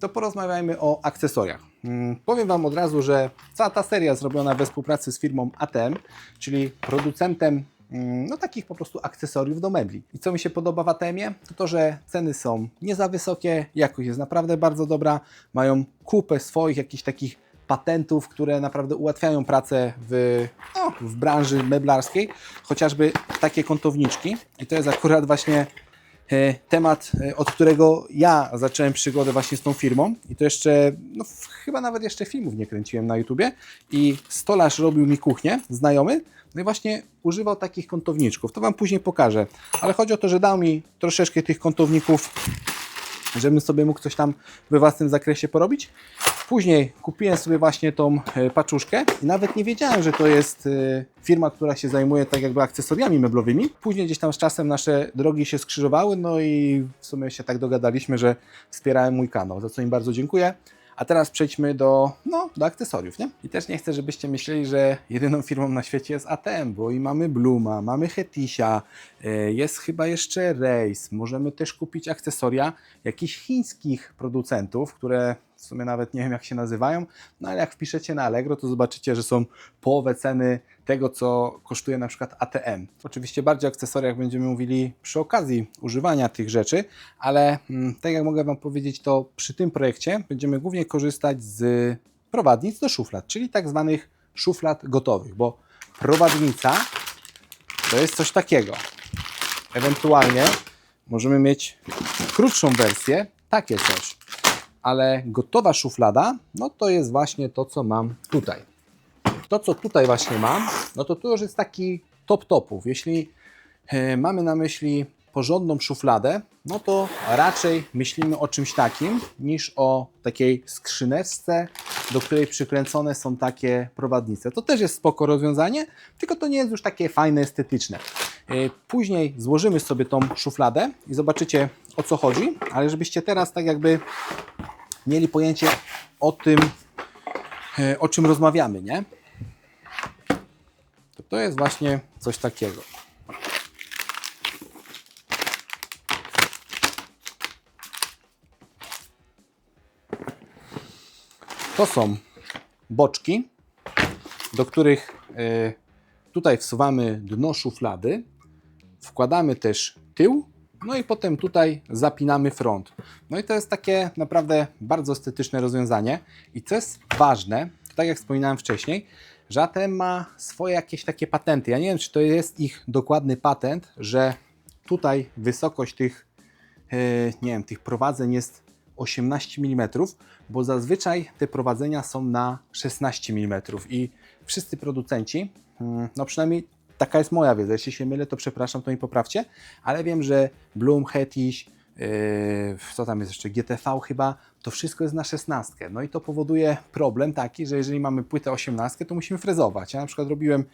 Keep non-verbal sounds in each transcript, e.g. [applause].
to porozmawiajmy o akcesoriach. Mm, Powiem Wam od razu, że cała ta seria zrobiona we współpracy z firmą ATM, czyli producentem mm, no, takich po prostu akcesoriów do mebli. I co mi się podoba w ATM-ie, to to, że ceny są nie za wysokie, jakość jest naprawdę bardzo dobra, mają kupę swoich jakichś takich patentów, które naprawdę ułatwiają pracę w, no, w branży meblarskiej, chociażby takie kątowniczki. I to jest akurat właśnie temat, e, od którego ja zacząłem przygodę właśnie z tą firmą. I to jeszcze, no chyba nawet jeszcze filmów nie kręciłem na YouTubie. I stolarz robił mi kuchnię, znajomy, no i właśnie używał takich kątowniczków, to Wam później pokażę, ale chodzi o to, że dał mi troszeczkę tych kątowników, żebym sobie mógł coś tam we własnym zakresie porobić. Później kupiłem sobie właśnie tą e, paczuszkę i nawet nie wiedziałem, że to jest e, firma, która się zajmuje tak jakby akcesoriami meblowymi. Później gdzieś tam z czasem nasze drogi się skrzyżowały, no i w sumie się tak dogadaliśmy, że wspierałem mój kanał, za co im bardzo dziękuję. A teraz przejdźmy do, no, do akcesoriów, nie? I też nie chcę, żebyście myśleli, że jedyną firmą na świecie jest ATM, bo i mamy Bluma, mamy Hetisia, e, jest chyba jeszcze Race. Możemy też kupić akcesoria jakichś chińskich producentów, które w sumie nawet nie wiem jak się nazywają, no ale jak wpiszecie na Allegro, to zobaczycie, że są połowę ceny tego, co kosztuje na przykład ATM. Oczywiście bardziej o akcesoriach będziemy mówili przy okazji używania tych rzeczy, ale mm, tak jak mogę Wam powiedzieć, to przy tym projekcie będziemy głównie korzystać z prowadnic do szuflad, czyli tak zwanych szuflad gotowych, bo prowadnica to jest coś takiego. Ewentualnie możemy mieć krótszą wersję, takie coś. Ale gotowa szuflada, no to jest właśnie to, co mam tutaj. To, co tutaj właśnie mam, no to tu już jest taki top topów. Jeśli e, mamy na myśli porządną szufladę, no to raczej myślimy o czymś takim niż o takiej skrzyneczce, do której przykręcone są takie prowadnice. To też jest spoko rozwiązanie, tylko to nie jest już takie fajne, estetyczne. E, Później złożymy sobie tą szufladę i zobaczycie o co chodzi, ale żebyście teraz tak jakby mieli pojęcie o tym, e, o czym rozmawiamy, nie? To, to jest właśnie coś takiego. To są boczki, do których e, tutaj wsuwamy dno szuflady, wkładamy też tył, no i potem tutaj zapinamy front. No i to jest takie naprawdę bardzo estetyczne rozwiązanie. I co jest ważne, tak jak wspominałem wcześniej, że ATM ma swoje jakieś takie patenty. Ja nie wiem, czy to jest ich dokładny patent, że tutaj wysokość tych, e, nie wiem, tych prowadzeń jest 18 mm, bo zazwyczaj te prowadzenia są na 16 mm i wszyscy producenci, mm, no przynajmniej taka jest moja wiedza, jeśli się mylę, to przepraszam, to mi poprawcie, ale wiem, że Bloom, Hetish, yy, co tam jest jeszcze, GTV chyba, to wszystko jest na 16. No i to powoduje problem taki, że jeżeli mamy płytę 18, to musimy frezować. Ja na przykład robiłem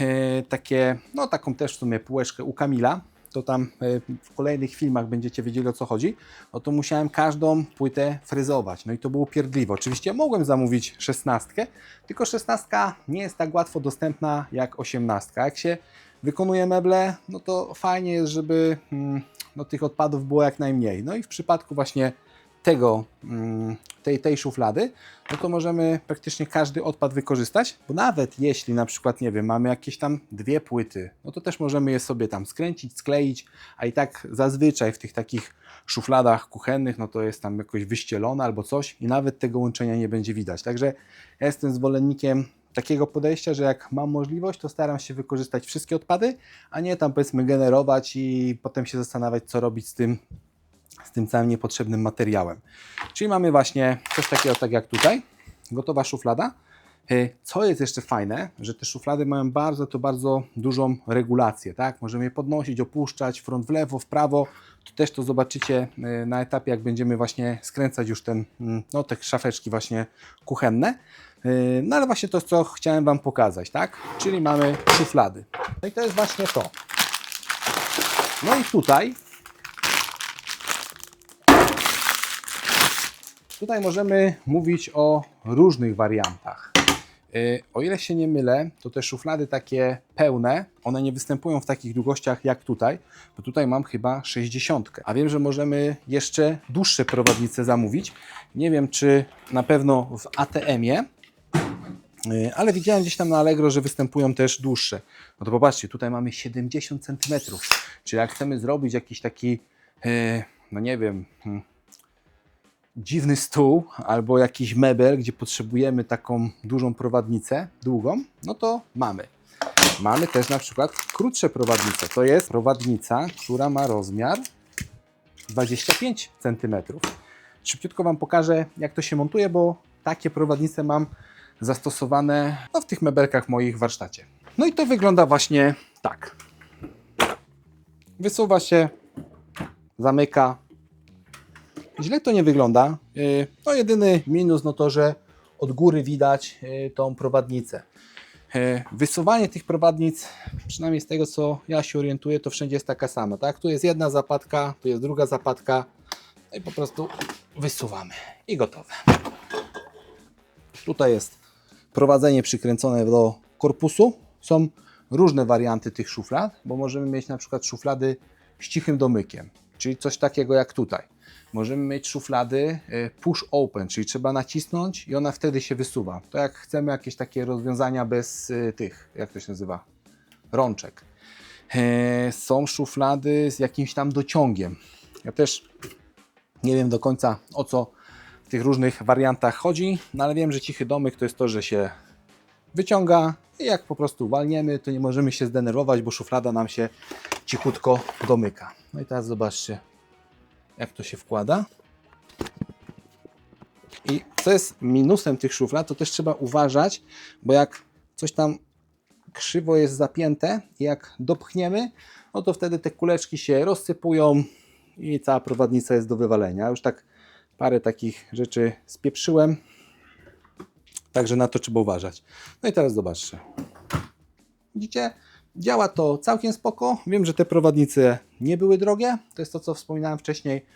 yy, takie, no taką też w sumie półeczkę u Kamila, to tam yy, w kolejnych filmach będziecie wiedzieli o co chodzi, no to musiałem każdą płytę fryzować. No i to było pierdliwe. Oczywiście mogłem zamówić 16, tylko 16 nie jest tak łatwo dostępna jak 18. Jak się wykonuje meble, no to fajnie jest, żeby mm, no, tych odpadów było jak najmniej. No i w przypadku właśnie tego, mm, tej, tej szuflady, no to możemy praktycznie każdy odpad wykorzystać, bo nawet jeśli na przykład, nie wiem, mamy jakieś tam dwie płyty, no to też możemy je sobie tam skręcić, skleić, a i tak zazwyczaj w tych takich szufladach kuchennych, no to jest tam jakoś wyścielone albo coś i nawet tego łączenia nie będzie widać. Także ja jestem zwolennikiem takiego podejścia, że jak mam możliwość, to staram się wykorzystać wszystkie odpady, a nie tam powiedzmy generować i potem się zastanawiać, co robić z tym, z tym całym niepotrzebnym materiałem. Czyli mamy właśnie coś takiego, tak jak tutaj, gotowa szuflada. E, Co jest jeszcze fajne, że te szuflady mają bardzo, to bardzo dużą regulację, tak? Możemy je podnosić, opuszczać, front w lewo, w prawo. To też to zobaczycie e, na etapie, jak będziemy właśnie skręcać już ten, mm, no te szafeczki właśnie kuchenne. E, No ale właśnie to, co chciałem Wam pokazać, tak? Czyli mamy szuflady. No i to jest właśnie to. No i tutaj Tutaj możemy mówić o różnych wariantach. Y, O ile się nie mylę, to te szuflady takie pełne, one nie występują w takich długościach jak tutaj, bo tutaj mam chyba 60. A wiem, że możemy jeszcze dłuższe prowadnice zamówić. Nie wiem, czy na pewno w ATM-ie, y, ale widziałem gdzieś tam na Allegro, że występują też dłuższe. No to popatrzcie, tutaj mamy 70 cm. Czyli jak chcemy zrobić jakiś taki, y, no nie wiem, hmm, dziwny stół albo jakiś mebel, gdzie potrzebujemy taką dużą prowadnicę, długą, no to mamy. Mamy też na przykład krótsze prowadnice. To jest prowadnica, która ma rozmiar 25 cm. Szybciutko Wam pokażę, jak to się montuje, bo takie prowadnice mam zastosowane no, w tych mebelkach moich w warsztacie. No i to wygląda właśnie tak. Wysuwa się, zamyka, Źle to nie wygląda. Yy, No jedyny minus no to, że od góry widać yy, tą prowadnicę. Yy, Wysuwanie tych prowadnic, przynajmniej z tego co ja się orientuję, to wszędzie jest taka sama. Tak? Tu jest jedna zapadka, tu jest druga zapadka. No i po prostu wysuwamy i gotowe. Tutaj jest prowadzenie przykręcone do korpusu. Są różne warianty tych szuflad, bo możemy mieć na przykład szuflady z cichym domykiem, czyli coś takiego jak tutaj. Możemy mieć szuflady y, push open, czyli trzeba nacisnąć i ona wtedy się wysuwa. To jak chcemy jakieś takie rozwiązania bez y, tych, jak to się nazywa, rączek. E, Są szuflady z jakimś tam dociągiem. Ja też nie wiem do końca o co w tych różnych wariantach chodzi, no ale wiem, że cichy domek to jest to, że się wyciąga i jak po prostu walniemy, to nie możemy się zdenerwować, bo szuflada nam się cichutko domyka. No i teraz zobaczcie, jak to się wkłada. I co jest minusem tych szuflad, to też trzeba uważać, bo jak coś tam krzywo jest zapięte jak dopchniemy, no to wtedy te kuleczki się rozsypują i cała prowadnica jest do wywalenia. Już tak parę takich rzeczy spieprzyłem, także na to trzeba uważać. No i teraz zobaczcie. Widzicie? Działa to całkiem spoko. Wiem, że te prowadnice nie były drogie. To jest to, co wspominałem wcześniej,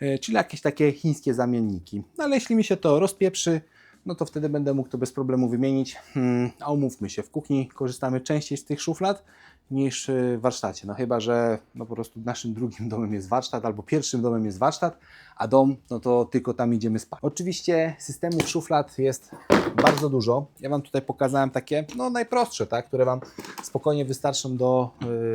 e, czyli jakieś takie chińskie zamienniki. No ale jeśli mi się to rozpieprzy, no to wtedy będę mógł to bez problemu wymienić. Hmm, a umówmy się, w kuchni korzystamy częściej z tych szuflad niż warsztacie. No chyba, że no po prostu naszym drugim domem jest warsztat albo pierwszym domem jest warsztat, a dom, no to tylko tam idziemy spać. Oczywiście systemów szuflad jest bardzo dużo. Ja Wam tutaj pokazałem takie no najprostsze, tak, które Wam spokojnie wystarczą do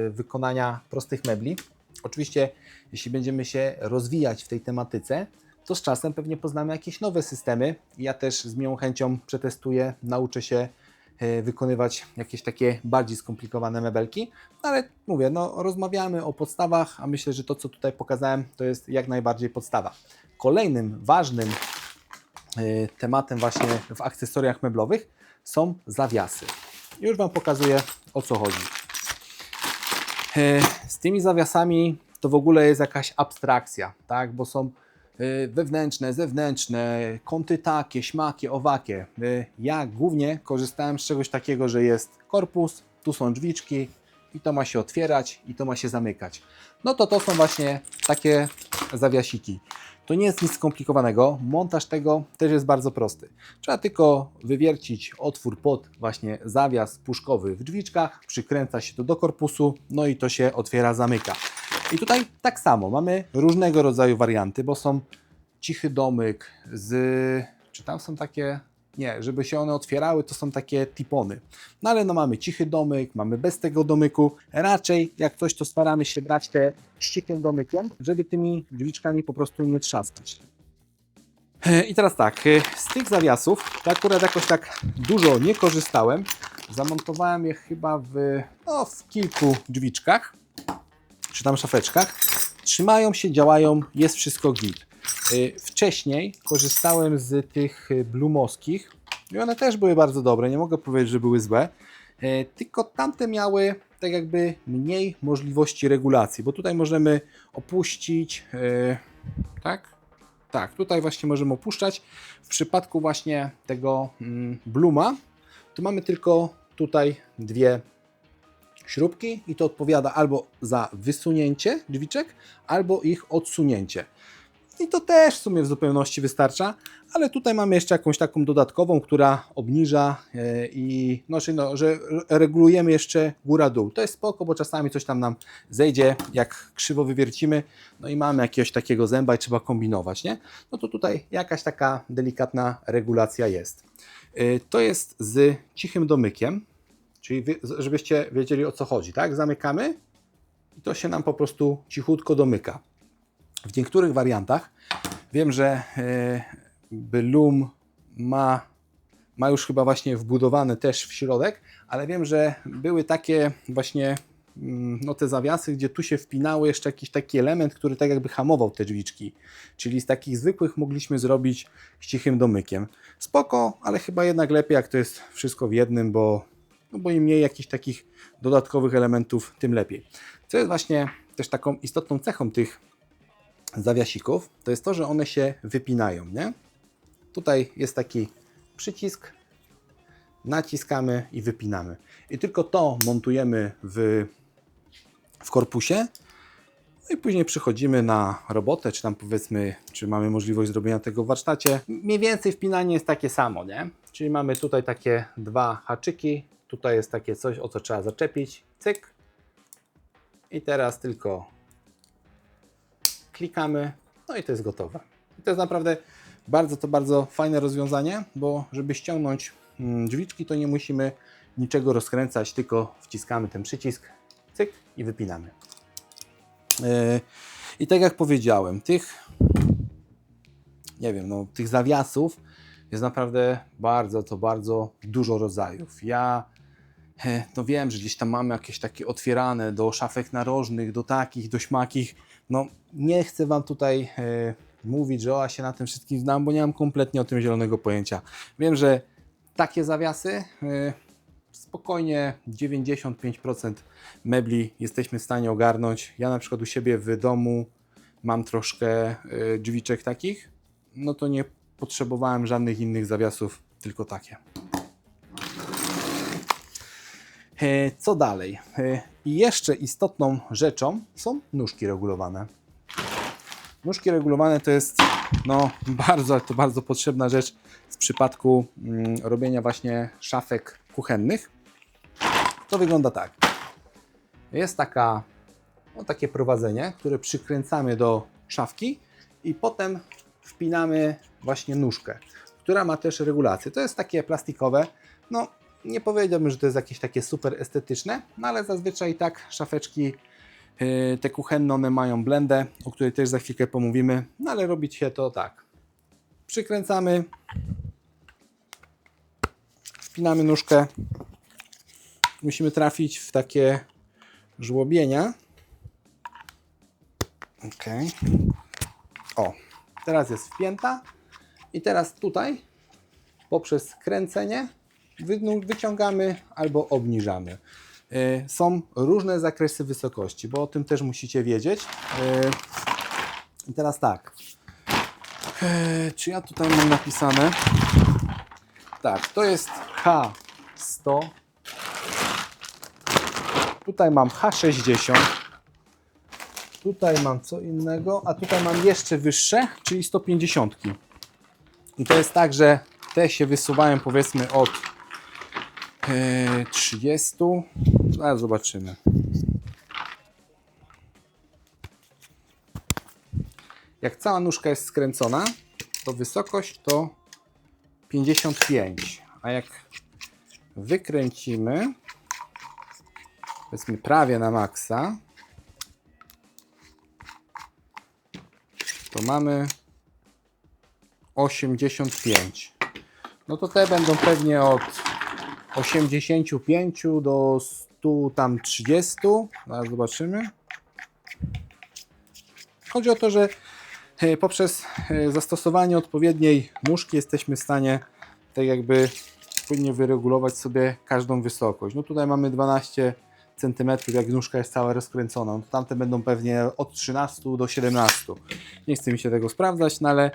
y, wykonania prostych mebli. Oczywiście, jeśli będziemy się rozwijać w tej tematyce, to z czasem pewnie poznamy jakieś nowe systemy. Ja też z miłą chęcią przetestuję, nauczę się wykonywać jakieś takie bardziej skomplikowane mebelki. No ale mówię, no rozmawiamy o podstawach, a myślę, że to, co tutaj pokazałem, to jest jak najbardziej podstawa. Kolejnym ważnym y, tematem właśnie w akcesoriach meblowych są zawiasy. Już Wam pokazuję o co chodzi. E, Z tymi zawiasami to w ogóle jest jakaś abstrakcja, tak? bo są e, wewnętrzne, zewnętrzne, kąty takie, śmakie, owakie. E, Ja głównie korzystałem z czegoś takiego, że jest korpus, tu są drzwiczki i to ma się otwierać i to ma się zamykać. No to to są właśnie takie zawiasiki. To nie jest nic skomplikowanego. Montaż tego też jest bardzo prosty. Trzeba tylko wywiercić otwór pod właśnie zawias puszkowy w drzwiczkach, przykręca się to do korpusu, no i to się otwiera, zamyka. I tutaj tak samo, mamy różnego rodzaju warianty, bo są cichy domyk z... Czy tam są takie... Nie, żeby się one otwierały, to są takie tipony. No ale no mamy cichy domyk, mamy bez tego domyku. Raczej jak coś, to staramy się brać te z domykiem, żeby tymi drzwiczkami po prostu nie trzaskać. E, I teraz tak, e, z tych zawiasów, to akurat jakoś tak dużo nie korzystałem. Zamontowałem je chyba w, no, w kilku drzwiczkach, czy tam szafeczkach. Trzymają się, działają, jest wszystko git. E, Wcześniej korzystałem z tych e, blumoskich i one też były bardzo dobre, nie mogę powiedzieć, że były złe. E, Tylko tamte miały tak jakby mniej możliwości regulacji, bo tutaj możemy opuścić, tak? Tak, tutaj właśnie możemy opuszczać. W przypadku właśnie tego mm, Bluma, to mamy tylko tutaj dwie śrubki i to odpowiada albo za wysunięcie drzwiczek, albo ich odsunięcie. I to też w sumie w zupełności wystarcza, ale tutaj mamy jeszcze jakąś taką dodatkową, która obniża e, i no, no, że regulujemy jeszcze góra-dół. To jest spoko, bo czasami coś tam nam zejdzie, jak krzywo wywiercimy, no i mamy jakiegoś takiego zęba i trzeba kombinować, nie? No to tutaj jakaś taka delikatna regulacja jest. E, To jest z cichym domykiem, czyli wy, żebyście wiedzieli o co chodzi, tak? Zamykamy i to się nam po prostu cichutko domyka. W niektórych wariantach wiem, że e, Bloom ma, ma już chyba właśnie wbudowany też w środek, ale wiem, że były takie właśnie mm, no te zawiasy, gdzie tu się wpinało jeszcze jakiś taki element, który tak jakby hamował te drzwiczki. Czyli z takich zwykłych mogliśmy zrobić z cichym domykiem. Spoko, ale chyba jednak lepiej jak to jest wszystko w jednym, bo, no bo im mniej jakichś takich dodatkowych elementów, tym lepiej. Co jest właśnie też taką istotną cechą tych zawiasików, to jest to, że one się wypinają, nie? Tutaj jest taki przycisk, naciskamy i wypinamy. I tylko to montujemy w, w korpusie, no i później przychodzimy na robotę, czy tam powiedzmy, czy mamy możliwość zrobienia tego w warsztacie. Mniej więcej wpinanie jest takie samo, nie? Czyli mamy tutaj takie dwa haczyki, tutaj jest takie coś, o co trzeba zaczepić, cyk. I teraz tylko klikamy, no i to jest gotowe. I to jest naprawdę bardzo, to bardzo fajne rozwiązanie, bo żeby ściągnąć mm, drzwiczki, to nie musimy niczego rozkręcać, tylko wciskamy ten przycisk, cyk i wypinamy. Yy, I tak jak powiedziałem, tych nie wiem, no, tych zawiasów jest naprawdę bardzo, to bardzo dużo rodzajów. Ja e, no wiem, że gdzieś tam mamy jakieś takie otwierane do szafek narożnych, do takich, do śmakich. No nie chcę Wam tutaj e, mówić, że o, ja się na tym wszystkim znam, bo nie mam kompletnie o tym zielonego pojęcia. Wiem, że takie zawiasy e, spokojnie 95% mebli jesteśmy w stanie ogarnąć. Ja na przykład u siebie w domu mam troszkę e, drzwiczek takich, no to nie potrzebowałem żadnych innych zawiasów, tylko takie. E, Co dalej? E, I jeszcze istotną rzeczą są nóżki regulowane. Nóżki regulowane to jest no, bardzo, to bardzo potrzebna rzecz w przypadku mm, robienia właśnie szafek kuchennych. To wygląda tak. Jest taka, no, takie prowadzenie, które przykręcamy do szafki i potem wpinamy właśnie nóżkę, która ma też regulację. To jest takie plastikowe. No, nie powiedziałbym, że to jest jakieś takie super estetyczne, no ale zazwyczaj tak szafeczki yy, te kuchenne, one mają blendę, o której też za chwilkę pomówimy, no ale robić się to tak. Przykręcamy, wpinamy nóżkę, musimy trafić w takie żłobienia. Ok. O, teraz jest wpięta i teraz tutaj poprzez kręcenie wyciągamy albo obniżamy. Y, Są różne zakresy wysokości, bo o tym też musicie wiedzieć. I teraz tak. Y, Czy ja tutaj mam napisane? Tak, to jest H100. Tutaj mam H60. Tutaj mam co innego, a tutaj mam jeszcze wyższe, czyli 150. I to jest tak, że te się wysuwają powiedzmy od e, 30. Zaraz zobaczymy. Jak cała nóżka jest skręcona, to wysokość to 55. A jak wykręcimy, powiedzmy prawie na maksa, to mamy 85. No to te będą pewnie od 85 do 100 tam 30. Zaraz zobaczymy. Chodzi o to, że e, poprzez e, zastosowanie odpowiedniej nóżki jesteśmy w stanie tak jakby płynnie wyregulować sobie każdą wysokość. No tutaj mamy 12 cm, jak nóżka jest cała rozkręcona. No tamte będą pewnie od 13 do 17. Nie chce mi się tego sprawdzać, no ale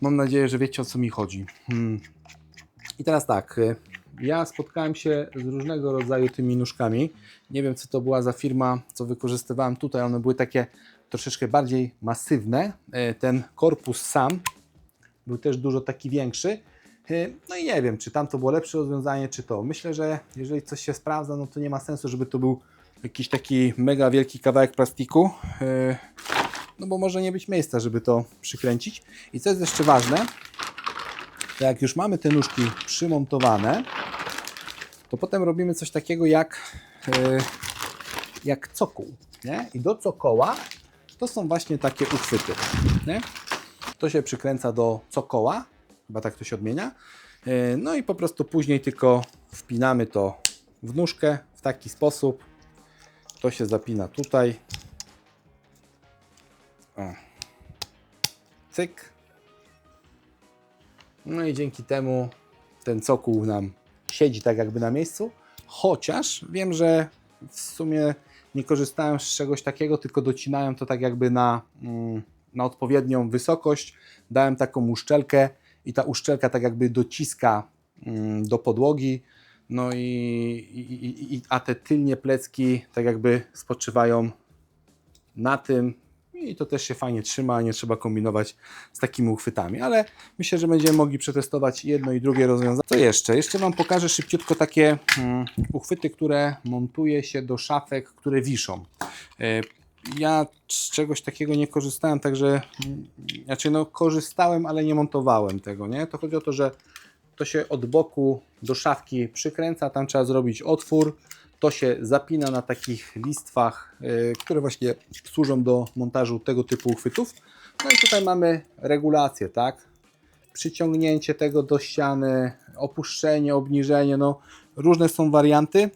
mam nadzieję, że wiecie o co mi chodzi. Hmm. I teraz tak, y, ja spotkałem się z różnego rodzaju tymi nóżkami. Nie wiem, co to była za firma, co wykorzystywałem tutaj. One były takie troszeczkę bardziej masywne. E, Ten korpus sam był też dużo taki większy. E, No i nie wiem, czy tam to było lepsze rozwiązanie, czy to. Myślę, że jeżeli coś się sprawdza, no to nie ma sensu, żeby to był jakiś taki mega wielki kawałek plastiku. E, No bo może nie być miejsca, żeby to przykręcić. I co jest jeszcze ważne, to jak już mamy te nóżki przymontowane, to potem robimy coś takiego jak, e, jak cokół. Nie? I do cokoła to są właśnie takie uchwyty. Nie? To się przykręca do cokoła, chyba tak to się odmienia. E, No i po prostu później tylko wpinamy to w nóżkę w taki sposób. To się zapina tutaj. O. Cyk. No i dzięki temu ten cokół nam siedzi tak jakby na miejscu. Chociaż wiem, że w sumie nie korzystają z czegoś takiego, tylko docinają to tak jakby na, mm, na odpowiednią wysokość. Dałem taką uszczelkę i ta uszczelka tak jakby dociska mm, do podłogi. No i, i, i a te tylnie plecki tak jakby spoczywają na tym i to też się fajnie trzyma, nie trzeba kombinować z takimi uchwytami, ale myślę, że będziemy mogli przetestować jedno i drugie rozwiązanie. Co jeszcze? Jeszcze Wam pokażę szybciutko takie mm, uchwyty, które montuje się do szafek, które wiszą. E, Ja z czegoś takiego nie korzystałem, także mm, znaczy no korzystałem, ale nie montowałem tego, nie? To chodzi o to, że to się od boku do szafki przykręca, tam trzeba zrobić otwór, to się zapina na takich listwach, y, które właśnie służą do montażu tego typu uchwytów. No i tutaj mamy regulację, tak? Przyciągnięcie tego do ściany, opuszczenie, obniżenie, no różne są warianty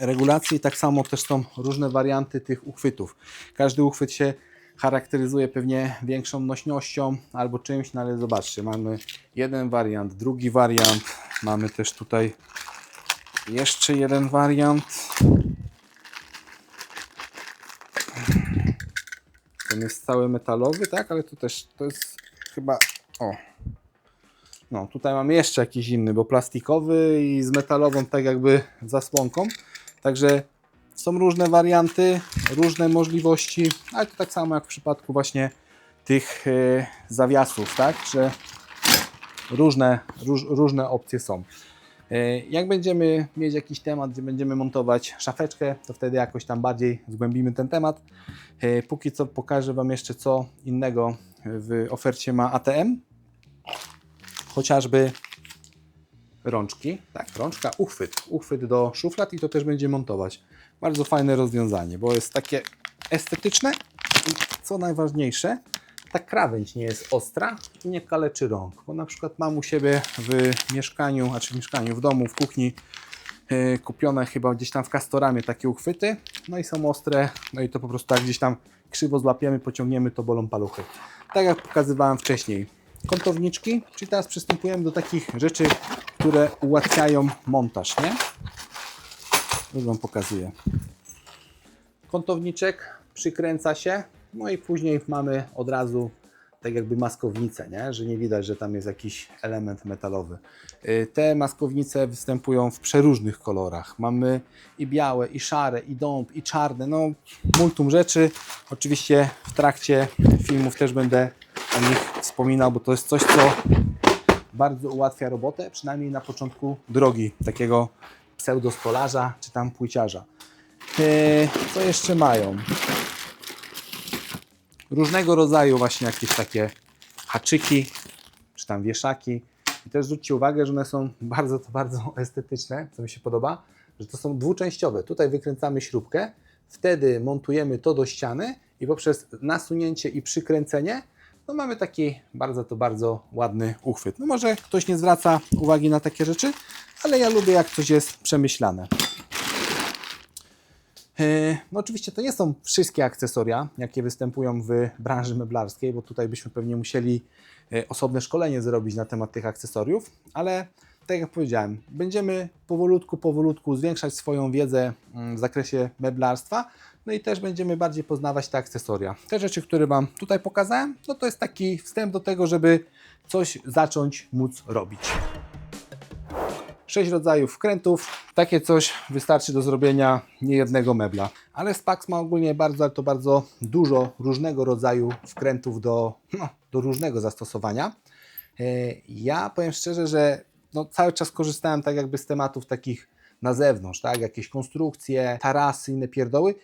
regulacji tak samo też są różne warianty tych uchwytów. Każdy uchwyt się charakteryzuje pewnie większą nośnością albo czymś, no ale zobaczcie, mamy jeden wariant, drugi wariant, mamy też tutaj jeszcze jeden wariant. Ten jest cały metalowy, tak? Ale to też to jest chyba. O. No, tutaj mamy jeszcze jakiś inny, bo plastikowy i z metalową, tak jakby zasłonką. Także są różne warianty, różne możliwości, ale to tak samo jak w przypadku właśnie tych e, zawiasów, tak? Że różne, róż, różne opcje są. E, Jak będziemy mieć jakiś temat, gdzie będziemy montować szafeczkę, to wtedy jakoś tam bardziej zgłębimy ten temat. E, Póki co pokażę Wam jeszcze co innego w ofercie ma ATM. Chociażby rączki, tak, rączka, uchwyt, uchwyt do szuflad i to też będzie montować. Bardzo fajne rozwiązanie, bo jest takie estetyczne i co najważniejsze, ta krawędź nie jest ostra i nie kaleczy rąk, bo na przykład mam u siebie w mieszkaniu, a czy w mieszkaniu, w domu, w kuchni yy, kupione chyba gdzieś tam w Castoramie takie uchwyty, no i są ostre, no i to po prostu tak gdzieś tam krzywo złapiemy, pociągniemy, to bolą paluchy. Tak jak pokazywałem wcześniej, kątowniczki, czyli teraz przystępujemy do takich rzeczy, które ułatwiają montaż, nie? Już Wam pokazuję. Kątowniczek przykręca się, no i później mamy od razu tak jakby maskownicę, nie? że nie widać, że tam jest jakiś element metalowy. Y, Te maskownice występują w przeróżnych kolorach. Mamy i białe, i szare, i dąb, i czarne, no multum rzeczy. Oczywiście w trakcie filmów też będę o nich wspominał, bo to jest coś, co bardzo ułatwia robotę, przynajmniej na początku drogi takiego pseudostolarza czy tam płciarza. Yy, co jeszcze mają? Różnego rodzaju właśnie jakieś takie haczyki, czy tam wieszaki. I też zwróćcie uwagę, że one są bardzo, to bardzo [laughs] estetyczne, co mi się podoba, że to są dwuczęściowe. Tutaj wykręcamy śrubkę, wtedy montujemy to do ściany i poprzez nasunięcie i przykręcenie no mamy taki bardzo to bardzo ładny uchwyt. No może ktoś nie zwraca uwagi na takie rzeczy, ale ja lubię jak coś jest przemyślane. E, No oczywiście to nie są wszystkie akcesoria, jakie występują w branży meblarskiej, bo tutaj byśmy pewnie musieli e, osobne szkolenie zrobić na temat tych akcesoriów, ale tak jak powiedziałem, będziemy powolutku, powolutku zwiększać swoją wiedzę mm, w zakresie meblarstwa, no i też będziemy bardziej poznawać te akcesoria. Te rzeczy, które Wam tutaj pokazałem, no to jest taki wstęp do tego, żeby coś zacząć móc robić. Sześć rodzajów wkrętów. Takie coś wystarczy do zrobienia niejednego mebla. Ale Spax ma ogólnie bardzo, ale to bardzo dużo różnego rodzaju wkrętów do, no, do różnego zastosowania. E, Ja powiem szczerze, że no, cały czas korzystałem tak jakby z tematów takich na zewnątrz, tak? Jakieś konstrukcje, tarasy, inne pierdoły